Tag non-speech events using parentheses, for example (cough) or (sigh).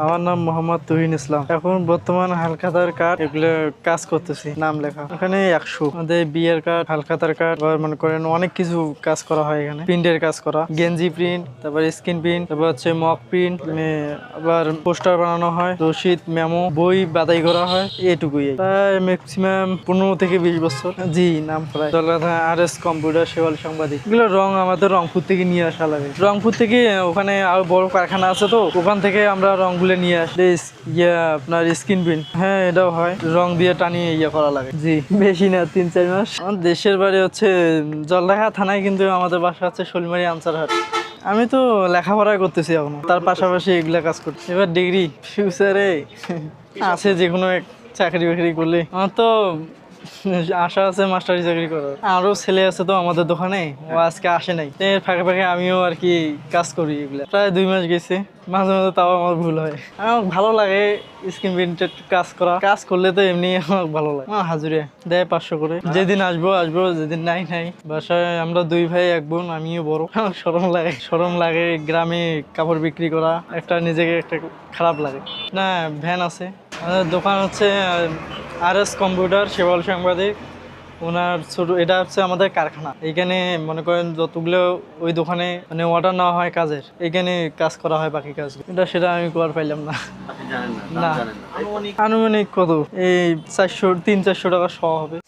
আমার নাম মোহাম্মদ তুহিন ইসলাম। এখন বর্তমান হালখাতার কার্ড এগুলো কাজ করতেছি, নাম লেখা। এখানে একশো। আমাদের বিয়ের কার্ড, হালখাতার কার্ড মনে করেন অনেক কিছু কাজ করা হয় এখানে। প্রিন্টের কাজ করা, গেঞ্জি প্রিন্ট, তারপর স্ক্রিন প্রিন্ট, তারপর হচ্ছে মক প্রিন্ট আবার পোস্টার বানানো হয়, রশিদ, মেমো, বই বাদাই করা হয়, এটুকুই। প্রায় ম্যাক্সিমাম পনেরো থেকে বিশ বছর। জি, নাম প্রায়। আর এস কম্পিউটার সেওয়াল সাংবাদিক। এগুলো রং আমাদের রংপুর থেকে নিয়ে আসা লাগে। রংপুর থেকে ওখানে আরও বড় কারখানা আছে তো, ওখান থেকে আমরা রংগুলো নিয়ে আসি। ইয়ে আপনার স্ক্রিন প্রিন্ট হ্যাঁ এটাও হয়। রং দিয়ে টানিয়ে ইয়ে করা লাগে। জি, বেশি না, তিন, চার মাস। আমার দেশের বাড়ি হচ্ছে জলঢাকা থানায়, কিন্তু আমাদের বাসা হচ্ছে শোলমারি আনসারহাট। আমি তো লেখাপড়া করতেছি এখনও। তার পাশাপাশি এগুলা কাজ করছি এবার ডিগ্রি ফিউচারে আছে যে কোনো এক চাকরি বাকরি করলে আমার তো (laughs) আশা আছে মাস্টারি চাকরি করার। আরও ছেলে আছে তো আমাদের দোকানে ও আজকে আসে নাই। এর ফাঁকে ফাঁকে আমিও আর কি কাজ করি এগুলা। প্রায় দুই মাস গেছে মাঝে মাঝে তাও আমার ভুল হয়। আমার ভালো লাগে স্ক্রিন প্রিন্টেড কাজ করা। কাজ করলে তো এমনি আমার ভালো লাগে। আমার হাজুরিয়া দেয় পাঁচশো করে। যেদিন আসব আসব যেদিন নাই নাই। বাসায় আমরা দুই ভাই এক বোন আমিও বড়। আমার সরম লাগে সরম লাগে গ্রামে কাপড় বিক্রি করা। একটা নিজেকে একটা খারাপ লাগে। না ভ্যান আছে। আমাদের দোকান হচ্ছে আর এস কম্পিউটার শেবল সাংবাদিক ওনার ছোট এটা হচ্ছে আমাদের কারখানা। এখানে মনে করেন যতগুলো ওই দোকানে মানে অর্ডার নেওয়া হয় কাজের এখানে কাজ করা হয় বাকি কাজ এটা সেটা আমি করার পাইলাম না। না। আনুমানিক কত? এই চারশো তিন চারশো টাকা সহ হবে।